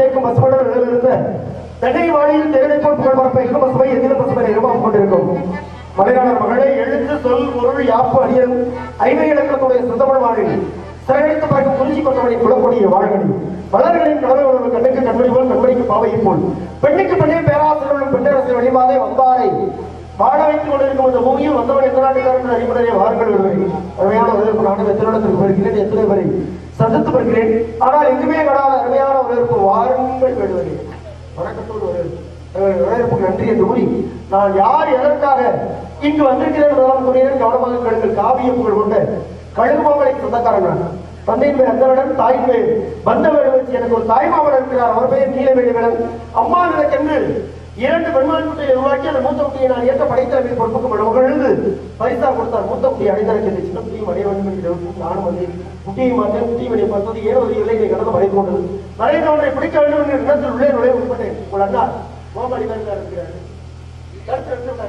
தேக்கும் பசுமடல் நிலவிருந்த தடை வாழையில் தேடை போல் புகழ் பரப்ப பசுமை எதிலும் பசுமை நிர்வாகம் கொண்டிருக்கும். மலையாளர் மகளே எழுத்து சொல் பொருள் யாப்பு அடியல் ஐவை இலக்கத்துடைய சுத்தமிழ் வாழ்வில் சிறகடித்து பார்க்கும் குறிஞ்சி கொண்டவனை குலக்கூடிய வாழ்கடி மலர்களின் கடமை உணர்வு கண்ணுக்கு கண்மணி போல் கண்மணிக்கு பாவையும் போல். பெண்ணுக்கு பெண்ணே பேராசிரியர்களும் பெண்ணரசு வழிமாதே வந்தாரை வாழ வைத்துக் கொண்டிருக்கும் இந்த பூமியில் வந்தவன் எத்தனை நாட்டுக்காரன் அடிப்படையை வாருங்கள் விடுவேன் அருமையான நாடு எத்தனை இடத்திற்கு வருகிறேன் எத்தனை வரை? சந்தித்து வருகிறேன் ஆனால் எங்குமே கடாத அருமையான வரவேற்பு வாருங்கள் விடுவேன் வணக்கத்தோடு வரவேற்பு. வரவேற்புக்கு நன்றி என்று கூறி நான் யார் எதற்காக இங்கு வந்திருக்கிறேன் என்பதெல்லாம் கூறினேன் கவனமாக கேளுங்கள் காவிய புகழ் கொண்ட கழுகுமாமலை சொந்தக்காரன் நான் தந்தையின் பேர் அந்தவடன் தாயின் பேர் பந்தவேடு எனக்கு ஒரு தாய்மாமன் இருக்கிறார். அவர் பெயர் நீலவேடுவேடன் அம்மா எனக்கென்று இரண்டு பெண்மாள் குட்டியை உருவாக்கி அந்த மூத்த குட்டியை நான் ஏற்ற படைத்தலைமை பொறுப்புக்கு மகழ்ந்து பரிசா கொடுத்தார். மூத்த குட்டியை அடைந்தஎனக்கு இந்த சின்ன குட்டியும் அடைய வேண்டும் விருப்பம் நானும் வந்தேன் குட்டியை மாற்றேன் குட்டியை என்னை பார்த்தது ஏனோ ஒரு இலைகளை கடந்து மறைந்து கொண்டது? மறைந்த ஒன்றை பிடிக்க வேண்டும் என்ற எண்ணத்தில் உள்ளே நுழைய உட்பட்டேன். உங்கள் அண்ணா கோபாலி தான் இருக்கிறார்.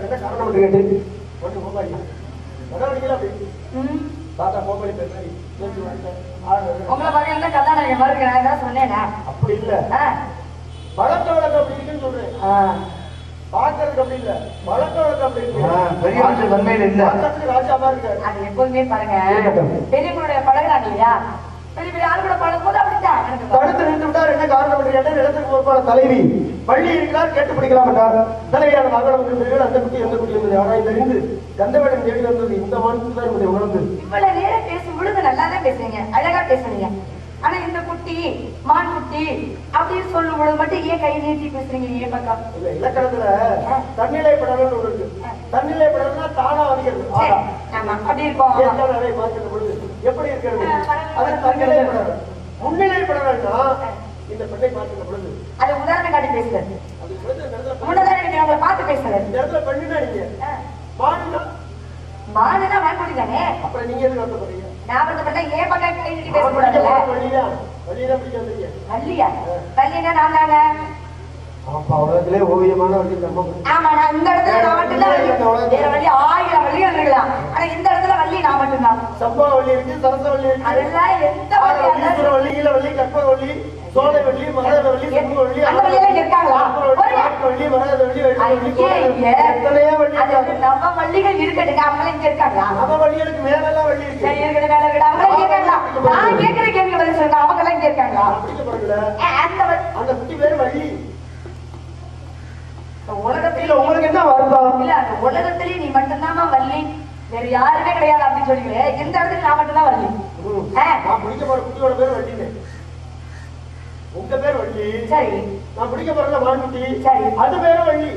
என்ன காரணம் என்று கேட்டேன். ஒன்று கோபாலி. தாத்தா கோபாலி பேசுறேன் சொன்னேனா? அப்படி இல்ல. பழக்க வழக்கம் அப்படி இருக்குன்னு சொல்றேன். பாக்குறதுக்கு அப்படி இல்ல. பழக்க வழக்கம் அப்படி இருக்கு. பெரிய மனுஷன் தன்மையில இல்ல. பக்கத்துக்கு ராஜாவா இருக்காரு. அது எப்போதுமே பாருங்க. பெரியவங்களுடைய பழகுறாங்க இல்லையா? பெரிய பெரிய ஆள் கூட பழகும்போது அப்படித்தான் எனக்கு தோணும். தடுத்து நிறுத்தி விட்டார் என்ன காரணம் கேட்டால் இடத்துக்கு பொறுப்பான தலைவி. வள்ளி இருக்கிறார் கேட்டு பிடிக்கலாம் என்றார் தலைவியான மகளம் இருக்கிறீர்கள் அந்த குட்டி எந்த குட்டி என்பதை ஆராய்ந்து அறிந்து கந்தவேடன் தேடி வந்தது. இந்த மாநிலத்தில் தான் என்பதை உணர்ந்து இவ்வளவு நேரம் பேசும் பொழுது நல்லா தான் பேசுறீங்க அழகா பேசுறீங்க மான் குட்டி அப்படின்னு சொல்லும் பொழுது மட்டும் ஏன் கை நீட்டி பேசுறீங்க ஏன் பக்கம் இல்ல இலக்கணத்துல தன்னிலை படலம்னு ஒண்ணு இருக்கு. தன்னிலை படலம்னா தானா வருகிறது அப்படி இருக்கும். பார்க்கிற பொழுது எப்படி இருக்கிறது? அது தன்னிலை படலம். முன்னிலை படலம்னா இந்த பெண்ணை பார்க்கிற பொழுது அது உதாரணம் காட்டி பேசுறது முன்னதான் எனக்கு உங்களை பார்த்து பேசுறது இந்த இடத்துல பெண்ணுனா நீங்க. மாடுனா? மானுனா வான்குட்டி தானே? அப்புறம் நீங்க எதுக்கு வருத்தப்படுறீங்க? நான் வந்து ஏன் பக்கம் கை நீட்டி பேசக்கூடாதுல்ல? வள்ளியா வள்ளினா நான் தானே அப்பா உலகத்திலே ஓவியமான வழி நம்ம ஆமா நான் இந்த இடத்துல நான் மட்டும்தான் வள்ளி வேற வள்ளி ஆயிரம் வள்ளிகள் இருக்கலாம் ஆனா இந்த இடத்துல வள்ளி நான் வள்ளி இருக்கு சரச வள்ளி இருக்கு. அதெல்லாம் எந்த இருந்தாலும் வள்ளி ஈழ வள்ளி கற்பக வள்ளி சோழ வள்ளி வள்ளி செம்பு வள்ளி அந்த இருக்காங்களா? வள்ளி வள்ளி வள்ளி வெள்ளி வள்ளி வள்ளி. எத்தனையோ வள்ளி அது இருக்காங்க. நம்ம வள்ளிகள் இருக்கட்டுங்க. அவங்க இங்க இருக்காங்களா? நம்ம வள்ளிகளுக்கு மேலெல்லாம் வள்ளி இருக்கு. இருக்காங்களா? நான் பதில் சொல்லுங்க அவங்க எல்லாம் இங்க இருக்காங்களா? அந்த அந்த குட்டி பேர் வள்ளி. உலகத்திலே உங்களுக்கு என்ன வருத்தம் இல்ல அந்த உலகத்திலே நீ மட்டும்தான் வள்ளி. வேற யாருமே கிடையாது அப்படின்னு சொல்லிக்கிறேன் இந்த இடத்துல நான் மட்டும்தான் வள்ளி? ம். ஆ, நான் பிடிக்க போற குட்டியோட பேர் வள்ளின்னு உங்க பேர் வள்ளி. சரி. நான் பிடிக்க போறல மான்குட்டி சரி. அது பேரு வள்ளி.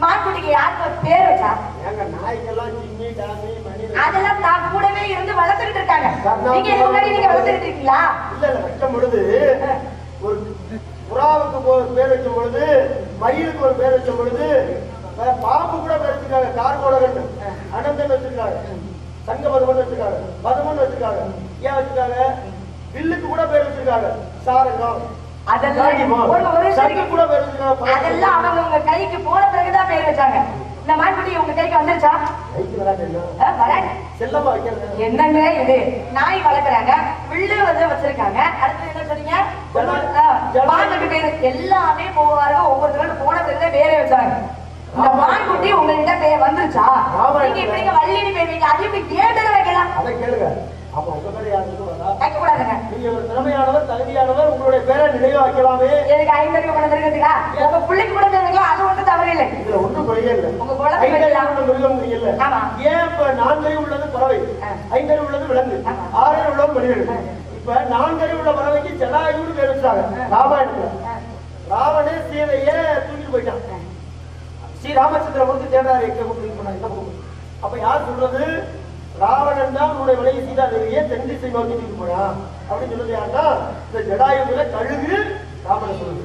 மான்குட்டிக்கு யாருக்கு பேர் வச்சா? அதெல்லாம் தான் கூடவே இருந்து வளர்த்துக்கிட்டு இருக்காங்க. நீங்க முன்னாடி நீங்க வளர்த்துக்கிட்டு இருக்கீங்களா? இல்ல வைக்கும் பொழுது ஒரு புறாவுக்கு ஒரு பேர் வைக்கும் பொழுது மயிலுக்கு ஒரு பேர் வைக்கும் பொழுது பாம்பு கூட பேர் வச்சிருக்காங்க. கார்கோடகன் அனந்தன் வச்சிருக்காங்க சங்க பதுமன் வச்சிருக்காங்க பதுமன் வச்சிருக்காங்க ஏன் வச்சிருக்காங்க? வில்லுக்கு கூட பேர் வச்சிருக்காங்க. சாரங்கம். அதெல்லாம் அவங்க கைக்கு போன பிறகுதான் பேர் வச்சாங்க. இந்த மான்குட்டி உங்க கைக்கு வந்துருச்சா? என்னங்க இது? நாய் வளர்க்குறாங்க. வில்லு வந்து வச்சிருக்காங்க. அடுத்து என்ன சொன்னீங்க? பேரு எல்லாமே போவாரு ஒவ்வொருத்தரும் போன பிறகு பேரே வச்சாங்க. இந்த. மான்குட்டி உங்கள்கிட்ட பேர் வந்துருச்சா. நீங்க இப்படிங்க வள்ளினி பேர் வைங்க அது வைக்கலாம் கேளுங்க. அப்ப உங்க பேர் யாருக்கு வரா வைக்க கூடாதுங்க நீங்க ஒரு திறமையானவர் தகுதியானவர் உங்களுடைய பேரை நினைவு வைக்கலாமே எதுக்கு ஐந்தறிவு உங்க பிள்ளைக்கு கூட அது ஒன்றும் தவறு இல்லை. இதுல ஒன்றும் குறையே இல்லை. உங்க குழந்தை இல்ல. ஆமா. ஏன் இப்ப நான்கறிவு உள்ளது பறவை. ஐந்தறிவு உள்ளது விலங்கு. ஆறறிவு உள்ளது மனிதர்கள். இப்ப நான்கறிவு உள்ள பறவைக்கு ஜடாயுன்னு பேர் வச்சாங்க. ராமாயணத்துல. ராவணே சீதைய தூக்கிட்டு போயிட்டான். ஸ்ரீ ராமச்சந்திரமூர்த்தி தேடாரு எங்க கூப்பிட்டு போனாங்க. அப்ப யார் சொல்றது? ராவணன் தான் உன்னுடைய விலையை சீதா தேவியை தென் திசை நோக்கி போனா? அப்படின்னு சொல்றது யாருன்னா இந்த ஜடாயுல கழுகு ராமன் சொல்லுது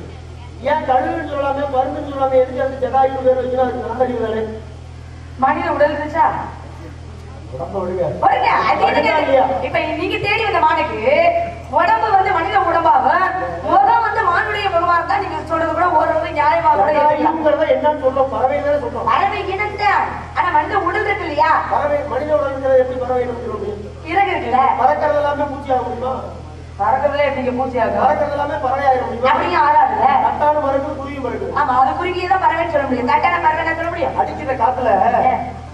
ஏன் கழுகுன்னு சொல்லாம மருந்துன்னு சொல்லாம எதுக்கு அந்த ஜடாயு பேர் வச்சுன்னா அதுக்கு நல்லறிவு தானே மனித உடல் இருந்துச்சா? அது? இப்ப நீங்க தேடி வந்த மானுக்கு உடம்பு வந்து மனித உடம்பாக முகம் வந்து மானுடைய முகமா இருந்தா நீங்க சொல்றது கூட ஓரளவு நியாயமா கூட என்னன்னு சொல்றோம் பறவை பறவை இனம்தான் ஆனா மனித உடல் இல்லையா? பறவை மனித உடலுங்கிறத எப்படி பறவை இறகு இருக்குல்ல பறக்கிறது எல்லாமே பூச்சி ஆக முடியுமா பறக்கிறதுல எப்படிங்க பூச்சி ஆகும் பறக்கிறது எல்லாமே பறவை ஆக முடியுமா அப்படியே ஆகாதுல்ல கட்டான மருந்து குருவி மருந்து ஆமா அது குறுகியதான் பறவைன்னு சொல்ல முடியும். கட்டான பறவை சொல்ல முடியும். அடிக்கிற காத்துல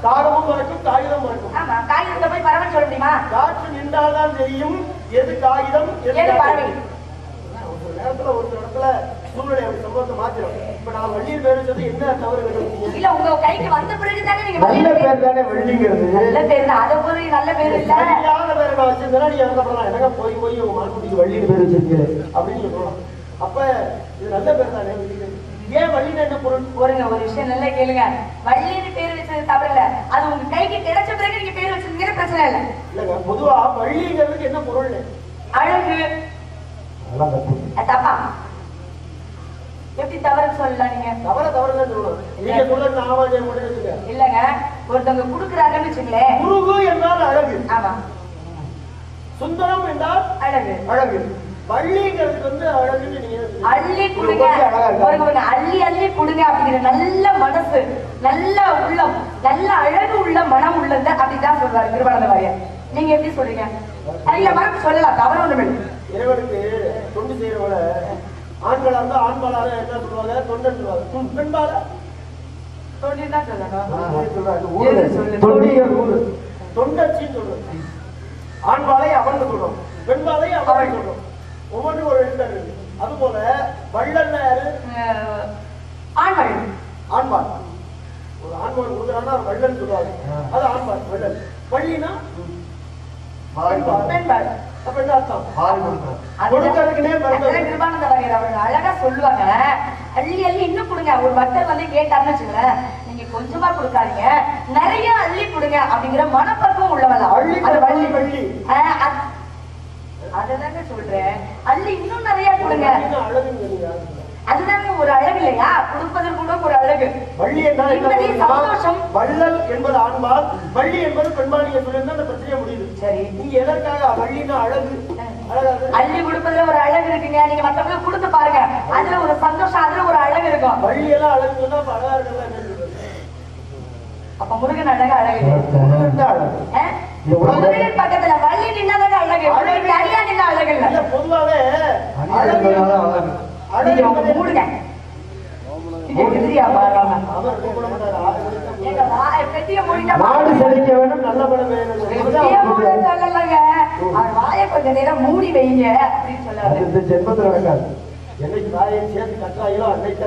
காகமும் மறக்கும் காகிதம் மறக்கும் ஆமா காகிதத்தை போய் பறவைன்னு சொல்ல முடியுமா? காற்று நின்றால்தான் தெரியும் எது காகிதம் எது. பறவை? ஒரு நேரத்துல ஒரு இடத்துல அப்படி சம்பவத்தை மாத்திரும். இப்ப நான் வள்ளியில் பேர் வச்சது என்ன தவறு இல்ல உங்க கைக்கு வந்த பிறகு தானே நீங்க நல்ல பேர் தானே வெள்ளிங்கிறது. நல்ல பேர் தான். அதை போது நல்ல பேர் இல்ல. சரியான நான் போய் போய் உங்க மான்குட்டிக்கு வள்ளின்னு பேர் வச்சிருக்கீங்க? அப்படின்னு சொல்லலாம். அப்ப இது நல்ல பேர் தானே வள்ளின்னு. ஏன் வள்ளின்னு என்ன பொருள்? ஒருங்க ஒரு விஷயம் நல்லா கேளுங்க. வள்ளின்னு பேர் வச்சது தவறு இல்ல. அது உங்க கைக்கு கிடைச்ச பிறகு நீங்க பேர் வச்சிருந்தீங்க பிரச்சனை இல்ல. இல்லங்க பொதுவா வள்ளிங்கிறதுக்கு என்ன பொருள் அழகு. தப்பு தவறுன்னு சொல்லலாம் நீங்க. தவற நீங்க சொல்றது முடியாது இல்லங்க. ஒருத்தவங்க குடுக்குறாங்கன்னு வச்சுங்களேன் குருகு என்றால் அழகு. ஆமா. சுந்தரம் என்றால் அழகு. அழகு. வள்ளிங்கிறதுக்கு வந்து அழகுன்னு நீங்க அள்ளி கொடுங்க. அள்ளி அள்ளி கொடுங்க அப்படிங்கிற நல்ல மனசு நல்ல உள்ளம் நல்ல அழகு உள்ள மனம் உள்ளது அப்படிதான் சொல்றாரு வாரியர் நீங்க எப்படி சொல்றீங்க? இல்ல மரம் சொல்லலாம். தவறு ஒண்ணுமே. இறைவனுக்கு தொண்டு செய்யறவங்கள ஆண்களா இருந்தா ஆண்பாளால என்ன சொல்லுவாங்க? தொண்டன் சொல்லுவாங்க. பெண்பால? தொண்டச்சின்னு சொல்றது ஆண்பாலை அவன் சொல்றோம். வெண்பாலை அவள் சொல்றோம். ஒவ்வொன்றும் ஒரு எழுத்தர் இருக்கு. அதுபோல வள்ளல்னா யாரு? அஹ், ஆண்கள் ஆண்பால். ஒரு ஆண்பால் கொடுக்குறான்னா வள்ளல் சொல்லுவாங்க. அது ஆண்பால் வள்ளல். வள்ளினா பெண்கள் அப்ப என்ன அர்த்தம் அதுதான் கொடுக்கறதுக்குனே பிறந்தது. அதுதான் கிருபானந்த வாரியர் அவர்கள் அழகா சொல்லுவாங்க. அள்ளி அள்ளி இன்னும் கொடுங்க. ஒரு பக்தர் வந்து கேட்டாருன்னு வச்சுங்களேன் நீங்க கொஞ்சமா கொடுக்காதீங்க. நிறைய அள்ளி கொடுங்க அப்படிங்கிற மனப்பக்குவம் உள்ளவளா அள்ளி வள்ளி. வள்ளி. அதுதாங்க சொல்றேன். அள்ளி இன்னும் நிறைய கொடுங்க. அதுதாங்க ஒரு அழகு இல்லையா? கொடுப்பதற்கு கூட ஒரு அழகு. வள்ளி என்றால் சந்தோஷம். வள்ளல் என்பது ஆண்பால் வள்ளி என்பது நீங்க சொல்லியிருந்தா அந்த பிரச்சனையே முடியுது. சரி நீங்க எதற்காக வள்ளினா அழகு. அள்ளி கொடுப்பதுல ஒரு அழகு இருக்குங்க. நீங்க மத்தவங்களுக்கு கொடுத்து பாருங்க. அதுல ஒரு சந்தோஷம் அதுல ஒரு அழகு இருக்கும். வள்ளி எல்லாம் அழகு சொன்னா அழகா என்ன சொல்றது? அப்ப முருகன் அழகு அழகு. முருகன் அழகு. பக்கத்துல வள்ளி நின்னாதாங்க அழகு. முருகன் தனியா நின்னா அழகு இல்ல. பொதுவாவே அழகு அழகு. மூடுங்க. எதிரியா பாருங்க. அவர் நாடு செழிக்க வேண்டும் நல்ல படம் வேணும். பெட்டிய மூட சொல்லலங்க. அவர் வாய கொஞ்ச நேரம் மூடி வைங்க அப்படின்னு சொல்லாரு இந்த ஜென்மத்தில் நடக்காது. என்னைக்கு வாயை சேர்த்து கட்டுறாங்களோ அன்னைக்கு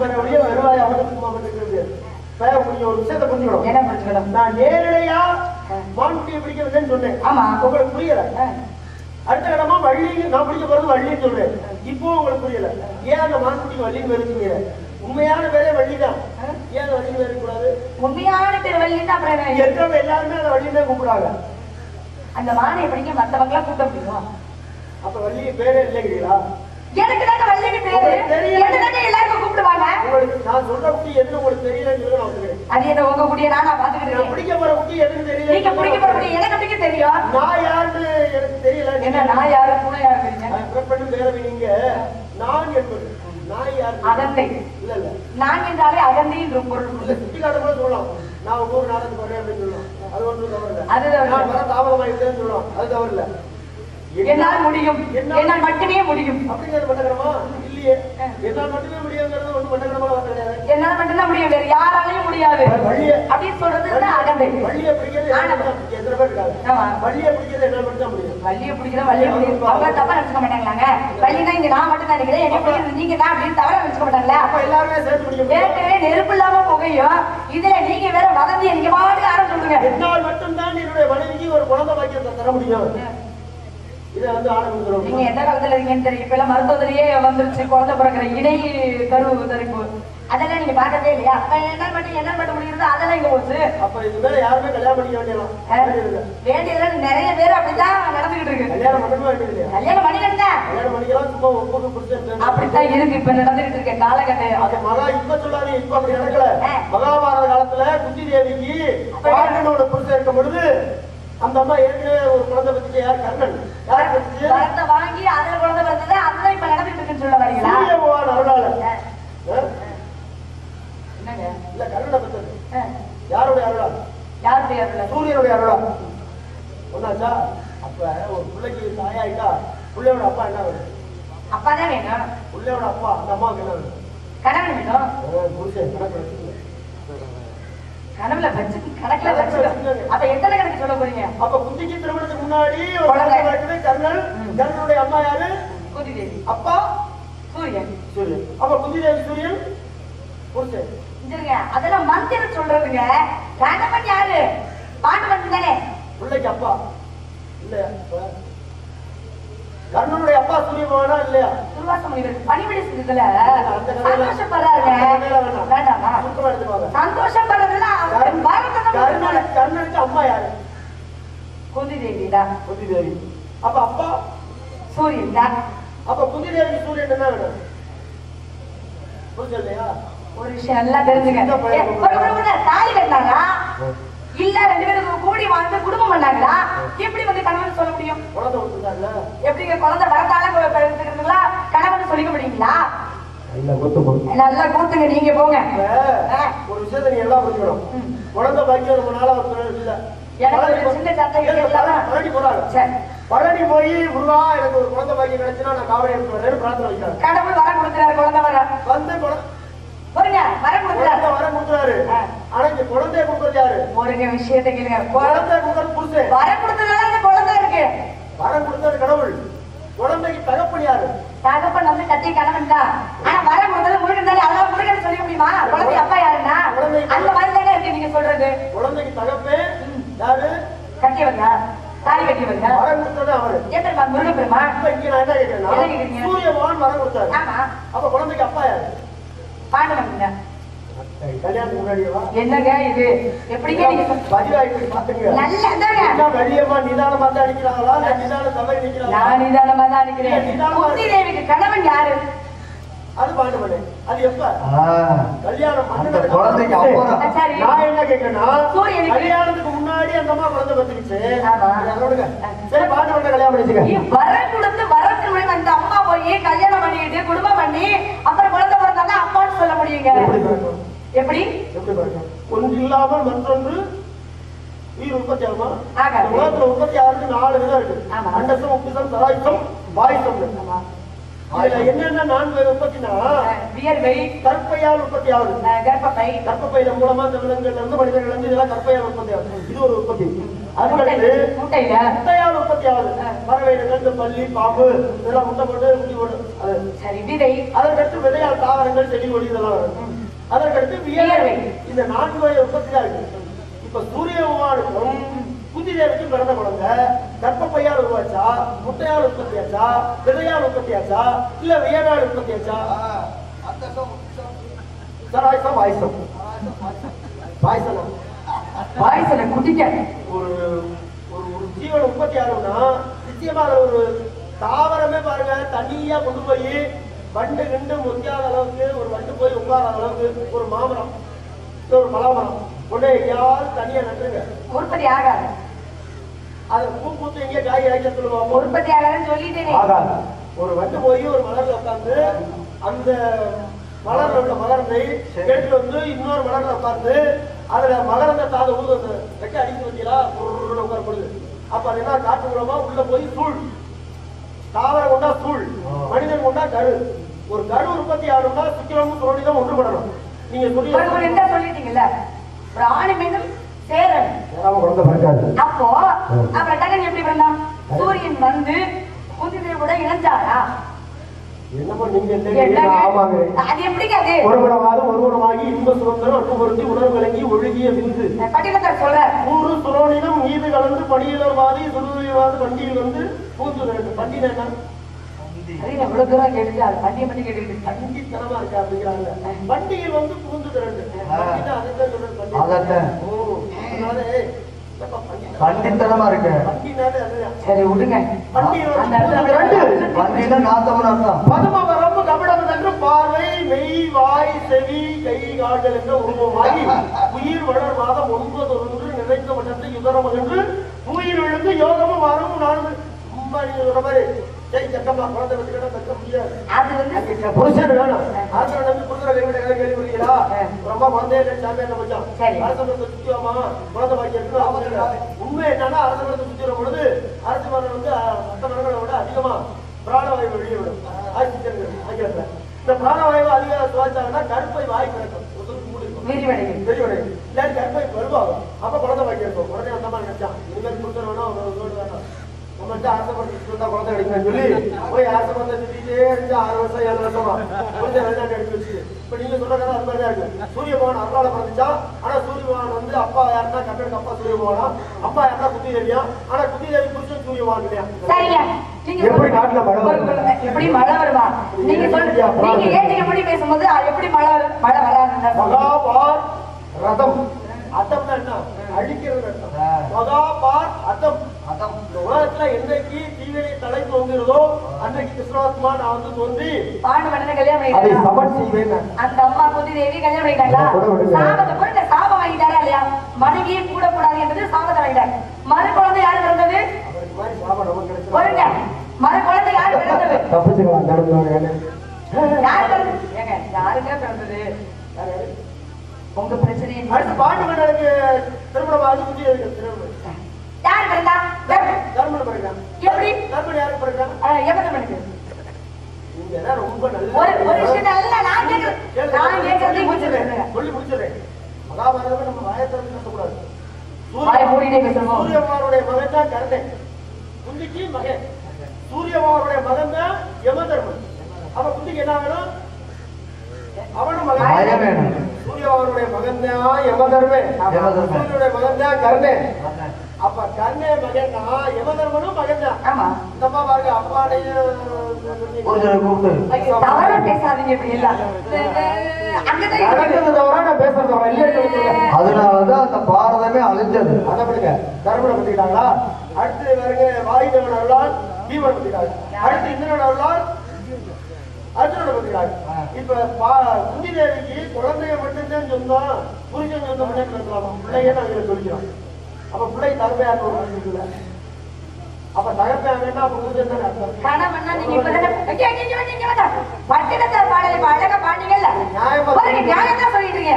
பேச வழியா வெறுவாய் அவனுக்கு கொஞ்சம் ஒரு விஷயத்தை புரிஞ்சுக்கணும். என்ன புரிஞ்சுக்கணும்? நான் நேரடியா மான்குட்டியை பிடிக்க வந்தேன்னு சொன்னேன். ஆமா. உங்களுக்கு புரியல. அடுத்த கடமா வள்ளி நான் பிடிக்க போறது வள்ளின்னு சொல்றேன். இப்போ உங்களுக்கு புரியல. ஏன் அந்த மான்குட்டிக்கு வள்ளின்னு வருவீங்க உண்மையான பேரே வள்ளிதான். ஏன் வள்ளின்னு வேறு கூடாது உண்மையான பேர் இங்க என்ன? இருக்கிறவங்க எல்லாருமே அந்த வள்ளின்னு தான் கூப்பிடுறாங்க. அந்த மானை எப்படிங்க மத்தவங்க எல்லாம் கூட்ட முடியும்? அப்ப வள்ளி பேரே இல்லைங்களா எனக்கு தாங்க வள்ளிக்கு பேரு. என்ன தாங்க எல்லாருக்கும் கூப்பிடுவாங்க? நான் சொல்ற குட்டி எதுன்னு உங்களுக்கு தெரியலன்னு. அது என்ன உங்க குடிய நானா நான் பிடிக்க போற குட்டி எதுன்னு தெரியல. நீங்க பிடிக்க போற குடி எனக்கு எப்படிங்க தெரியும்? நான் யாருன்னு எனக்கு தெரியல. என்ன நான் யாரு? பூனை யாருங்க புறப்பட்டு பேரவை நீங்க. நான் என்பது. நான் யாரு? அகந்தை. இல்ல இல்ல. நான் என்றாலே அகந்தை என்ற பொருள். காட்ட கூட சொல்லலாம். நான் ஊர் நாடகத்துக்கு வரேன் அப்படின்னு சொல்லலாம். அது ஒன்றும் தவறு இல்ல. அது தாமதமாயிட்டேன்னு சொல்லலாம். அது தவறு இல்ல. என்னால் முடியும். என்னால் மட்டுமே முடியும். இல்லையே. என்னால் மட்டுமே ஒன்றும் கிடையாது. என்னால மட்டும்தான் முடியும். வேற யாராலையும் முடியாது. அப்படின்னு சொல்றது அகந்தை வள்ளியை பிடிக்கிறது எத்தனை பேர் இருக்காங்க. வள்ளியை பிடிக்கிறது என்னால மட்டும் தான் முடியும் வள்ளிய பிடிக்கிற வள்ளிய பிடிக்கிற அவங்க தப்பா நினைச்சுக்க மாட்டாங்களாங்க? வள்ளினா இங்க நான் மட்டும் தான் நினைக்கிறேன். என்ன பிடிக்கிறது நீங்க தான் அப்படின்னு தவறா நினைச்சுக்க மாட்டாங்களா? அப்ப எல்லாருமே சேர்த்து பிடிக்க முடியும். ஏற்கனவே நெருப்பு இல்லாம புகையும் இதுல நீங்க வேற வதந்திய நீங்க பாட்டு யாரும் சொல்லுங்க என்னால் மட்டும்தான் என்னுடைய மனைவிக்கு ஒரு குழந்தை பாக்கியத்தை தர முடியும். இதை வந்து ஆரம்பிக்கிறோம் நீங்க எந்த காலத்துல இருக்கீங்கன்னு தெரியும் இப்ப எல்லாம் மருத்துவத்திலேயே வந்துருச்சு குழந்தை பிறக்கிற இணை கரு தரிப்பு. அதெல்லாம் நீங்க பார்த்ததே இல்லையா? அப்ப என்ன மட்டும் என்ன மட்டும் முடியுது அதெல்லாம் இங்க போச்சு. அப்ப இது மேல யாருமே கல்யாணம் பண்ணிக்க வேண்டியலாம். வேண்டியதுல நிறைய பேர் அப்படித்தான் நடந்துகிட்டு இருக்கு. கல்யாணம் பண்ணவே வேண்டியது கல்யாணம் பண்ணிக்கிட்டேன் கல்யாணம் பண்ணிக்கலாம். சும்மா ஒப்புக்கு பிடிச்சிருந்தேன் அப்படித்தான் இருக்கு. இப்ப நடந்துகிட்டு இருக்க? காலகட்டம். அது மகா இப்ப சொல்லாதீங்க இப்ப அப்படி நடக்கல. மகாபாரத காலத்துல குந்தி தேவிக்கு பாண்டனோட புருஷன் இருக்கும் பொழுது அந்த அம்மா ஏற்கனவே ஒரு குழந்தை பத்திக்கு யார் கர்ணன்? யார் பத்திச்சு வாங்கி அதுல குழந்தை பிறந்தது அதுதான் இப்ப நடந்துட்டு இருக்குன்னு சொல்ல வரீங்களா? சூரிய பகவான் அருளால? என்னங்க? இல்ல கர்ணனை பத்தது யாருடைய அருளா யார் பேர்ல சூரியனுடைய அருளா ஒன்னாச்சா அப்ப ஒரு பிள்ளைக்கு தாயாயிட்டா பிள்ளையோட அப்பா என்ன வேணும்? அப்பா தான் வேணும். பிள்ளையோட அப்பா அந்த அம்மாவுக்கு என்ன வேணும்? கணவன் வேணும். புருஷன் கணக்கு. கனவுல வச்சு கணக்குல வச்சுக்கணும் அப்ப எத்தனை கணக்கு சொல்ல போறீங்க? அப்ப குந்திக்கு திருமணத்துக்கு முன்னாடி கர்ணன் கர்ணனுடைய அம்மா யாரு? குந்தி தேவி அப்பா? சூரியன். சூரியன். அப்ப குந்தி தேவி சூரியன் அதெல்லாம் மந்திரம் சொல்றதுங்க. கணவன் யாரு? பாண்டவன் தானே பிள்ளைக்கு அப்பா. இல்லையா? கர்ணனுடைய அப்பா சூரிய பகவானா இல்லையா துர்வாச முனிவர் பணிவிடை செஞ்சதுல வேணாம். வேண்டாமா. சந்தோஷப்படுறதுல கர்ணன் கர்ணனுக்கு அம்மா யாரு? குந்தி தேவி தான் குந்தி தேவி அப்ப அப்பா? சூரியன் தான். அப்ப குந்தி சூரியன் என்ன வேணும்? புரிஞ்சு இல்லையா? ஒரு விஷயம் ஒரு ஒரு தாலி கட்டினாங்களா இல்ல ரெண்டு பேரும் கூடி வாழ்ந்து குடும்பம் பண்ணாங்களா? எப்படி வந்து கணவன் சொல்ல முடியும்? குழந்தை கொடுத்துருக்காங்க எப்படிங்க குழந்தை வரத்தால இருக்கிறதுங்களா கணவன் சொல்லிக்க முடியுங்களா? நல்லா கூத்துங்க நீங்க போங்க. ஒரு விஷயத்தை நீ எல்லாம் புரிஞ்சுக்கணும். குழந்தை பாக்கியம் ரொம்ப நாளா இல்ல. பழனி போய் முருகா எனக்கு ஒரு குழந்தை பாக்கியம் கிடைச்சுன்னா நான் காவடி எடுத்து வரேன்னு பிரார்த்தனை வைக்கிறாங்க கடவுள் வர கொடுக்கிறார் குழந்தை வர வந்து பொறுங்க வர கொடுக்கிறார். குழந்தை வர கொடுக்குறாரு. ஆ. ஆனா இங்க குழந்தைய கொடுக்கறது யாரு? ஒருங்க விஷயத்தை கேளுங்க. குழந்தை கொடுக்கறது வர கொடுத்ததுனால இந்த குழந்தை இருக்கு. வரம் கொடுத்தது கடவுள். குழந்தைக்கு தகப்பன் யாரு? தகப்பன் வந்து கட்டி கணவன் தான் ஆனா வர கொடுத்தது முருகன் தானே. முருகன் சொல்ல முடியுமா? குழந்தை அப்பா யாருன்னா? அந்த மாதிரி தானே இருக்கு நீங்க சொல்றது. குழந்தைக்கு தகப்பே யாரு? கட்டியவங்க தாலி கட்டியவங்க வரம் கொடுத்தது அவரு. ஏன் முருகன் பெருமா இங்க நான் என்ன வரம் கொடுத்தாரு. அப்ப குழந்தைக்கு அப்பா யாரு? முன்னாடியேவா என்னங்க இது? எப்படிங்க நான் நிதானமா தான் தேவிக்கு கணவன் யாரு? அது பாண்டுமணி அது எப்ப? ஆ, கல்யாணம் அந்த பண்ணதுக்கு குழந்தைக்கு நான் என்ன சூரியனுக்கு- கல்யாணத்துக்கு முன்னாடி அந்த அம்மா குழந்தை பத்துக்கிச்சு சரி கல்யாணம் பண்ணிச்சுங்க நீ வர கொடுத்து வரத்துக்கு அந்த அம்மா போய் கல்யாணம் பண்ணிட்டு குடும்பம் பண்ணி அப்புறம் குழந்தை சொல்ல முடியுங்க எப்படி? ஒன்று இல்லாமல் மற்றொன்று உயிர் உற்பத்தி ஆகுமா? உலகத்துல உற்பத்தி ஆகுறது நாலு விதம் இருக்கு. ஆமா. அண்டசம் உப்பிசம் இதுல என்னென்ன நான்கு உற்பத்தினா வியர்வை கற்பையால் உற்பத்தி ஆகுது. கர்ப்பப்பை கற்பப்பையில மூலமா இந்த விலங்குகள்ல இருந்து மனிதர்கள் இருந்து இதெல்லாம் கற்பையால் உற்பத்தி ஆகுது. இது ஒரு உற்பத்தி. அதுக்கடுத்து முட்டையில முட்டையால் உற்பத்தி ஆகுது பறவைகள் இந்த பள்ளி பாம்பு இதெல்லாம் முட்டை போட்டு குட்டி போட்டு அது சரி விதை. அதற்கடுத்து விதையால் தாவரங்கள் செடி கொடி இதெல்லாம் அதற்கடுத்து வியர்வை. இந்த நான்கு வகை உற்பத்தி தான் இருக்கு. இப்ப சூரிய பகவானுக்கும் குந்தி தேவிக்கும் பிறந்த குழந்தை. கர்ப்பப்பையால் உருவாச்சா? முட்டையால் உற்பத்தி ஆச்சா விதையால் உற்பத்தி ஆச்சா இல்ல வியர்வால் உற்பத்தி ஆச்சா சராய்சம் வாய்சம் பாய்சனம் பாய்சனை குடிக்க ஒரு ஒரு ஒரு ஜீவன் உற்பத்தி ஆகணும்னா நிச்சயமா ஒரு தாவரமே பாருங்க தனியா கொண்டு போய் வண்டு கிண்டு முத்தியாத அளவுக்கு ஒரு வண்டு போய் உட்காராத அளவுக்கு ஒரு மாமரம் ஒரு பலாமரம் கொண்டு எங்கேயாவது தனியா நட்டுருங்க. உற்பத்தி ஆகாது. அது பூ பூத்து எங்கேயே காய் காய்க்க சொல்லுவாங்க உற்பத்தி ஆகாதுன்னு சொல்லிட்டேனே. ஆகாது. ஒரு வண்டு போய் ஒரு மலர்ல உட்கார்ந்து அந்த மலர்ல உள்ள மலர்ந்தை கேட்டு வந்து இன்னொரு மலர்ல உட்கார்ந்து அதுல மலர்ந்த தாத ஊது அந்த ரெக்கை அடிச்சு வச்சீங்களா ஒரு உட்காரப்படுது. அப்ப அது என்ன காற்று மூலமா உள்ள போய் சூழ். தாவரம் கொண்டா சூழ். மனிதன் கொண்டா கரு. ஒரு கரு உற்பத்தி ஆகணும்னா சுக்கிரமும் துரோணிதம் ஒன்றுபடணும். நீங்க சொல்லி சொல்லிட்டீங்கல்ல? ஒரு ஆணி மீதும் சேரன். அப்போ அப்புறம் டகன் எப்படி பிறந்தான்? சூரியன் வந்து குந்தி கூட இணைஞ்சாரா? என்னமோ நீங்க அது எப்படிங்க அது ஒருவனமாகி இன்ப சுதந்திரம் அன்பு பொருந்தி உணர்வு விளங்கி ஒழுகிய விந்து நூறு சுரோனிடம் மீது கலந்து படியிலவாதி சுருவாது வண்டியில் வந்து பண்டிகை. பத்தி இருக்கு அப்படிங்கிறாங்க. வண்டியில் வந்து பூந்து திரண்டு பண்டிகை பண்டிகை. பண்டிகை? கண்டித்தனமா இருக்கு. சரி விடுங்க. பண்டிகை பூந்து என்று பார்வை மெய் வாய் செவி கை கால்கள் என்ற உருவமாகி உயிர் வளர் மாதம் ஒன்பது ஒன்று நிறைந்த மட்டத்தில் யுதரம் என்று உயிர் விழுந்து யோகமும் வரமும் நான்கு. மாதிரி ஜெய் ஜக்கம்மா குழந்தை வச்சுக்கிட்டா தக்க முடியாது. அது வந்து புருஷன் வேணும்? அரசன் நம்பி புருஷனை கைவிட கதை கேள்விப்படுகிறா ரொம்ப குழந்தைய ரெண்டு சாமியான கொஞ்சம் சரி. அரசனத்தை சுத்தியோமா குழந்தை பாக்கி இருக்கு அவங்களுக்கு உண்மை என்னன்னா அரசனத்தை சுத்தி வரும் பொழுது அரசு மரம் வந்து மற்ற மரங்களை விட அதிகமா பிராணவாயு வெளியே விடும். ஆக்சிஜன் ஆங்கிலத்துல இந்த பிராணவாயு அதிக சுவாச்சாங்கன்னா கருப்பை வாய் கிடக்கும் விரிவடையும் இல்லாட்டி அப்ப குழந்தை பாக்கி இருக்கும் உடனே அந்த மாதிரி நினைச்சான் இனிமேல் ஆசைப்பட்டு குழந்தை சொல்லி போய் ஆசைப்பட்டு சுத்திட்டே இருந்து ஆறு வருஷம் ஏழு வருஷமா குழந்தை எடுத்து வச்சு. இப்ப நீங்க சொல்ற கதை அது மாதிரி இருக்கு. சூரிய பகவான் அருளால பிறந்துச்சா? ஆனா சூரிய பகவான் வந்து அப்பா யாருன்னா கட்டனுக்கு அப்பா சூரிய பகவானா? அப்பா யாருன்னா குத்தி தேவியா ஆனா குத்தி தேவி புருஷன் சூரிய பகவான் இல்லையா எப்படி மழை வரும்? ஒரு- ஒரு- எப்படி மழை வருமா? நீங்க சொல்லுங்க நீங்க ஏன் எப்படி பேசும்போது எப்படி மழை வரும் மழை வராதுன்னு மகாபார் ரதம். என்ன? அழிக்கிறது மகாபார் அதம் இந்த உலகத்துல என்றைக்கு தீவினை தலை தோன்றுகிறதோ அன்றைக்கு கிருஷ்ணாத்மா நான் வந்து தோன்றி பாண்டு மன்னனை கல்யாணம் அந்த அம்மா குந்தி தேவி கல்யாணம் பண்ணிட்டாங்களா. சாபத்தை போட்டு சாபம் வாங்கிட்டாரா இல்லையா? மனைவியே கூட கூடாது என்பது சாபத்தை வாங்கிட்டாங்க மறு குழந்தை யாரு பிறந்தது? அவருக்கு குழந்தை யாரு பிறந்தது? தப்பிச்சுக்கலாம் யாரு ஏங்க யாருங்க பிறந்தது? உங்க பிரச்சனையை. அடுத்து பாண்டு மன்னனுக்கு திருமணம் ஆகி யாரு பிறந்தா? தர்ம- தர்மன் பிறகுதான் எப்படி? தர்மன் யாருக்கு எமதர்மனுக்கு நீங்க எல்லாம் ரொம்ப நல்ல ஒரு ஒரு விஷயம் நல்ல நான் கேக்குறேன் நான் கேக்குறதையும் முடிச்சிருக்கேன் சொல்லி முடிச்சிடுறேன். மகாபாரதம் சூரியபகவானுடைய மகன் தான் கர்ணன். குந்திக்கு மகன். சூரியபகவானுடைய மகன் தான் யமதர்மன். அப்ப குந்திக்கு என்ன வேணும்? அவனும் மகன். சூரியபகவானுடைய மகன் தான் யமதர்மன். சூரியனுடைய மகன் தான் கர்ணன். அப்ப கர்ணே மகன் தான் யமதர்மனும் மகன் தான். ஆமா. பாருங்க புரிஞ்சதை கூப்பிட்டு. ஐயோ, தவறா பேசாதீங்க இப்படி சொல்லுங்க அதனாலதான் அந்த பாரதமே அழிஞ்சது. அதை விடுங்க. தர்மனை அடுத்து வேறங்க வாயுதேவன் அருளால் பீமன் பத்திக்கிட்டாங்க அடுத்து இந்திரன் அருளால் பத்திக்கிட்டாங்க இப்ப பா- குந்தி தேவிக்கு குழந்தைய மட்டும்தான் சொந்தம் புருஷன் சொந்தம் மட்டும் இருக்கலாமா பிள்ளைய நாங்க சொல்லிக்கிறோம். அப்ப பிள்ளை ஒரு இருக்குல்ல அப்ப தகப்பையாங்கன்னா அப்ப புருஷன் தானே அர்த்தம். கணவன்னா நீங்க. பட்டினத்தார் பாடலை அழகா பாடினீங்கல்ல? நியாயமா சொல்லிட்டு இருக்கீங்க.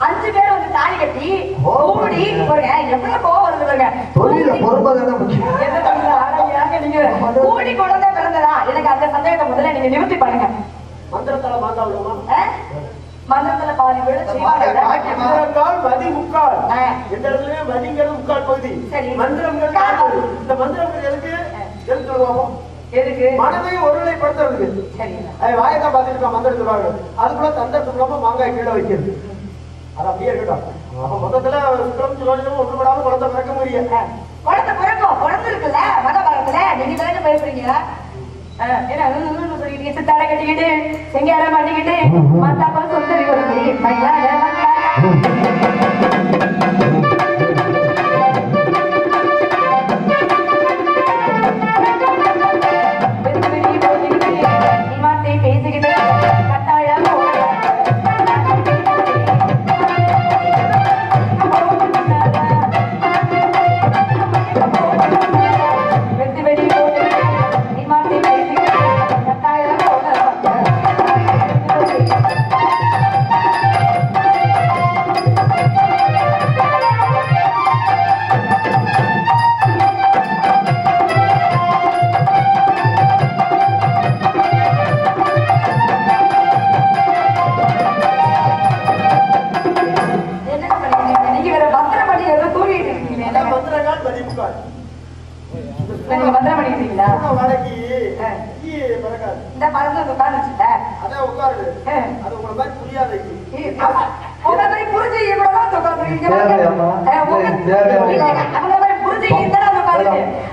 அஞ்சு பேர் வந்து தாலி கட்டி கூடி பாருங்க எவ்வளவு கோவம் வருது பாருங்க. தொழில முக்கியம் என்ன சொல்றது? அட, ஏங்க நீங்க கூடி குழந்தை பிறந்ததா எனக்கு அந்த சந்தேகத்தை முதல்ல நீங்க நிவர்த்தி பண்ணுங்க. மந்திரத்தால மாந்தா விடுமா? மந்திரத்துல பாதி மந்திரங்கால் மதி முக்கால் இடத்துலயே மதிங்கிறது முக்கால் பகுதி. பகுதி. இந்த மந்திரங்கள் எதுக்கு? எதுக்கு சொல்லுவோம் எதுக்கு? மனதையும் ஒருநிலைப்படுத்துறதுக்கு. சரி. அது வாயத்தான் பார்த்துட்டு இருக்கான் மந்திரம் சொல்லுவாங்க அதுக்குள்ள தந்தத்து மூலமா மாங்காய் கீழே வைக்கிறது. அது அப்படியே இருக்கட்டும். மொத்தத்துல ஒன்றுபடாம குழந்தை பிறக்க முடியும். குழந்தை பிறக்கும். குழந்தை இருக்குல்ல மகாபாரதத்துல நீங்க தானே என்ன ம், ம் சொல்லிக்கிட்டு சித்தாடை கட்டிக்கிட்டு செங்காரம் பண்ணிக்கிட்டு மாத்தாப்பா சுந்தரி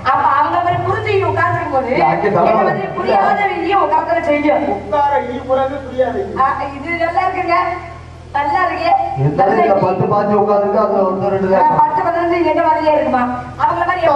அப்ப அவங்க மாதிரி புரிஞ்சு உட்கார்ந்துருக்கும் போது அங்கே தலை என்ன செய்யும் இது நல்லா இருக்குங்க நல்லா இருக்கு பத்து பாஞ்சு உட்காந்துருக்கு அதுல ரெண்டு பத்து பதினஞ்சு என்ன மாதிரியே இருக்குமா அவங்கள மாதிரி